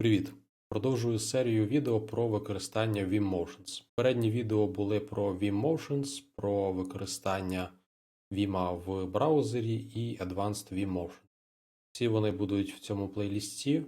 Привіт! Продовжую серію відео про використання Vim Передні відео були про Vim про використання Vim в браузері і Advanced Vim Всі вони будуть в цьому плейлісті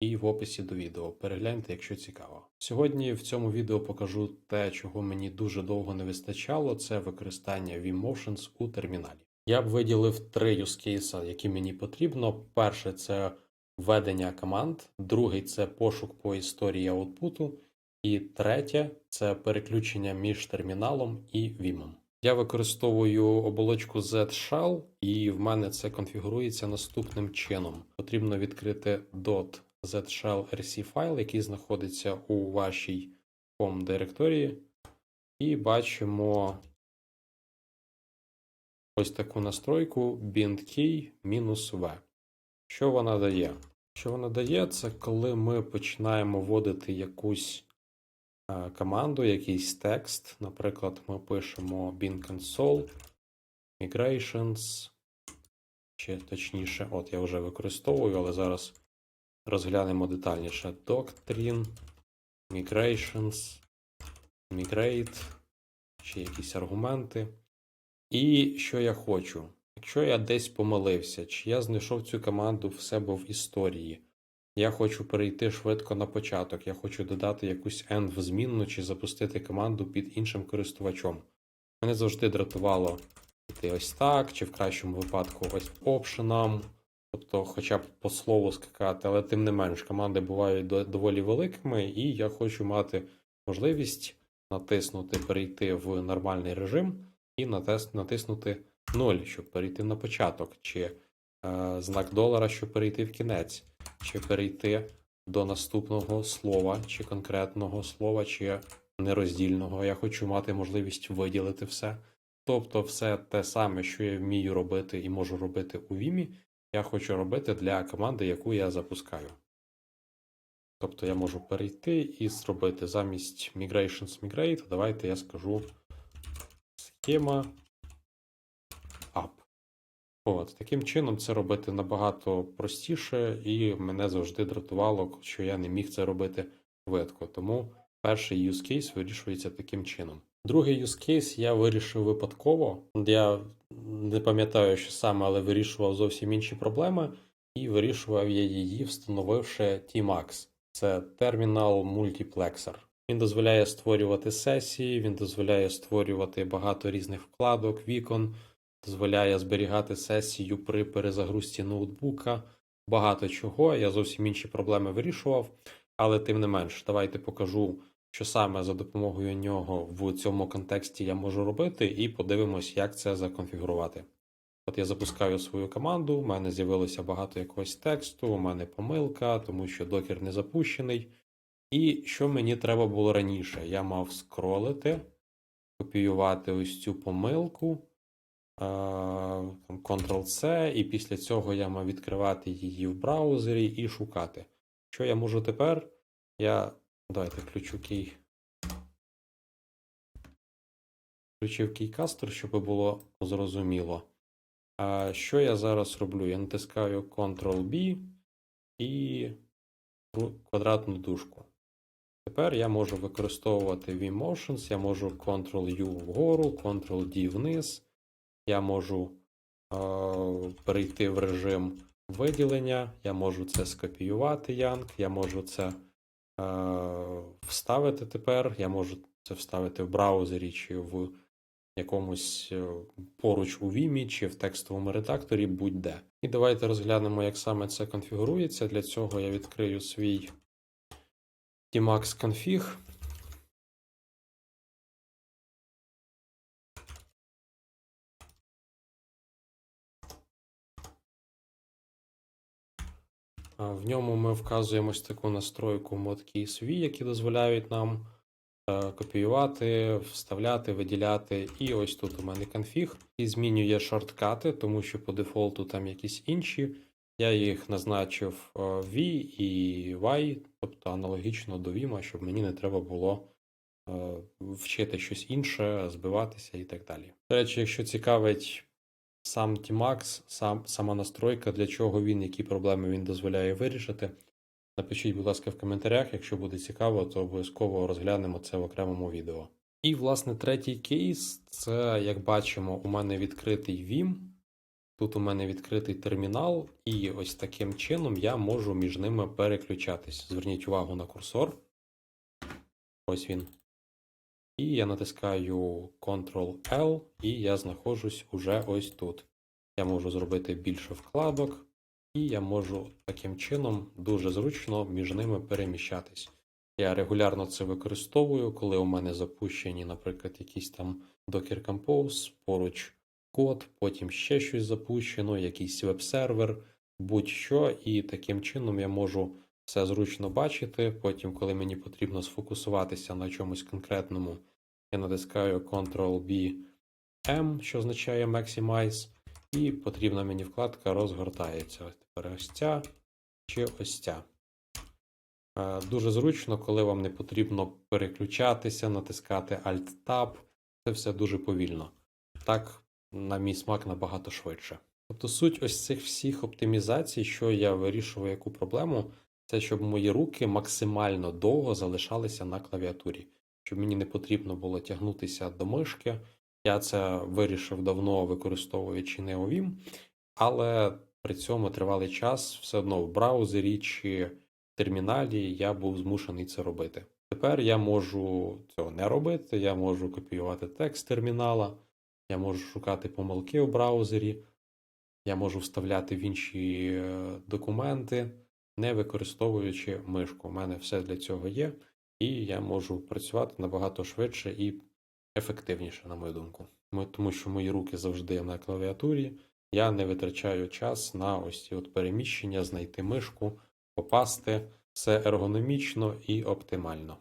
і в описі до відео. Перегляньте, якщо цікаво. Сьогодні в цьому відео покажу те, чого мені дуже довго не вистачало, це використання Vim у терміналі. Я б виділив три cases, які мені потрібно. Перше це введення команд, другий це пошук по історії аутпуту, і третє це переключення між терміналом і Vim. Я використовую оболочку Z-Shell, і в мене це конфігурується наступним чином. Потрібно відкрити .zshell rc файл, який знаходиться у вашій home директорії, і бачимо ось таку настройку bindkey-v. Що вона дає? Що вона дає, це коли ми починаємо вводити якусь е, команду, якийсь текст. Наприклад, ми пишемо bin console, migrations, чи точніше, от я вже використовую, але зараз розглянемо детальніше. Doctrine, migrations, migrate, чи якісь аргументи. І що я хочу? Якщо я десь помилився, чи я знайшов цю команду в себе в історії, я хочу перейти швидко на початок, я хочу додати якусь env змінну чи запустити команду під іншим користувачом. Мене завжди дратувало йти ось так, чи в кращому випадку ось option, тобто хоча б по слову скакати, але тим не менш команди бувають доволі великими, і я хочу мати можливість натиснути перейти в нормальний режим і натиснути 0, щоб перейти на початок, чи е, знак долара, щоб перейти в кінець, чи перейти до наступного слова, чи конкретного слова, чи нероздільного. Я хочу мати можливість виділити все. Тобто, все те саме, що я вмію робити і можу робити у Vim, я хочу робити для команди, яку я запускаю. Тобто я можу перейти і зробити замість migrations migrate, давайте я скажу схема. От, Таким чином, це робити набагато простіше, і мене завжди дратувало, що я не міг це робити швидко. Тому перший use case вирішується таким чином. Другий use case я вирішив випадково. Я не пам'ятаю, що саме, але вирішував зовсім інші проблеми, і вирішував я її, встановивши Tmax. Це термінал мультиплексор. Він дозволяє створювати сесії, він дозволяє створювати багато різних вкладок, вікон дозволяє зберігати сесію при перезагрузці ноутбука, багато чого. Я зовсім інші проблеми вирішував, але тим не менш, давайте покажу, що саме за допомогою нього в цьому контексті я можу робити, і подивимось, як це законфігурувати. От я запускаю свою команду, у мене з'явилося багато якогось тексту, у мене помилка, тому що докер не запущений. І що мені треба було раніше? Я мав скролити, копіювати ось цю помилку, Ctrl-C, і після цього я мав відкривати її в браузері і шукати. Що я можу тепер? Я. Давайте включу кей. Включив кейкастер, щоб було зрозуміло. А Що я зараз роблю? Я натискаю Ctrl-B і квадратну дужку. Тепер я можу використовувати VMotions, я можу Ctrl-U вгору, Ctrl-D вниз. Я можу е, перейти в режим виділення, я можу це скопіювати Янг, я можу це е, вставити тепер, я можу це вставити в браузері чи в якомусь е, поруч у Vimі, чи в текстовому редакторі, будь-де. І давайте розглянемо, як саме це конфігурується. Для цього я відкрию свій Tmax config. В ньому ми вказуємо ось таку настройку modkeys.v, які дозволяють нам е, копіювати, вставляти, виділяти. І ось тут у мене конфіг. І змінює шорткати, тому що по дефолту там якісь інші. Я їх назначив е, V і Y, тобто аналогічно до Vim, щоб мені не треба було е, вчити щось інше, збиватися і так далі. До речі, якщо цікавить сам Tmax, сам, сама настройка, для чого він, які проблеми він дозволяє вирішити. Напишіть, будь ласка, в коментарях, якщо буде цікаво, то обов'язково розглянемо це в окремому відео. І, власне, третій кейс це, як бачимо, у мене відкритий Vim. Тут у мене відкритий термінал, і ось таким чином я можу між ними переключатись. Зверніть увагу на курсор. Ось він. І я натискаю Ctrl-L, і я знаходжусь уже ось тут. Я можу зробити більше вкладок, і я можу таким чином дуже зручно між ними переміщатись. Я регулярно це використовую, коли у мене запущені, наприклад, якісь там Docker Compose, поруч код, потім ще щось запущено, якийсь веб-сервер, будь-що, і таким чином я можу все зручно бачити. Потім, коли мені потрібно сфокусуватися на чомусь конкретному, я натискаю Ctrl-B-M, що означає Maximize, і потрібна мені вкладка розгортається. Тепер ось ця чи ось ця. Е, Дуже зручно, коли вам не потрібно переключатися, натискати Alt-Tab. Це все дуже повільно. Так, на мій смак, набагато швидше. Тобто суть ось цих всіх оптимізацій, що я вирішував яку проблему, це щоб мої руки максимально довго залишалися на клавіатурі, щоб мені не потрібно було тягнутися до мишки. Я це вирішив давно, використовуючи NeoVim, але при цьому тривалий час все одно в браузері чи терміналі я був змушений це робити. Тепер я можу цього не робити, я можу копіювати текст термінала, я можу шукати помилки у браузері, я можу вставляти в інші е, документи, не використовуючи мишку. У мене все для цього є, і я можу працювати набагато швидше і ефективніше, на мою думку. Тому що мої руки завжди на клавіатурі. Я не витрачаю час на ось ці от переміщення, знайти мишку, попасти. Все ергономічно і оптимально.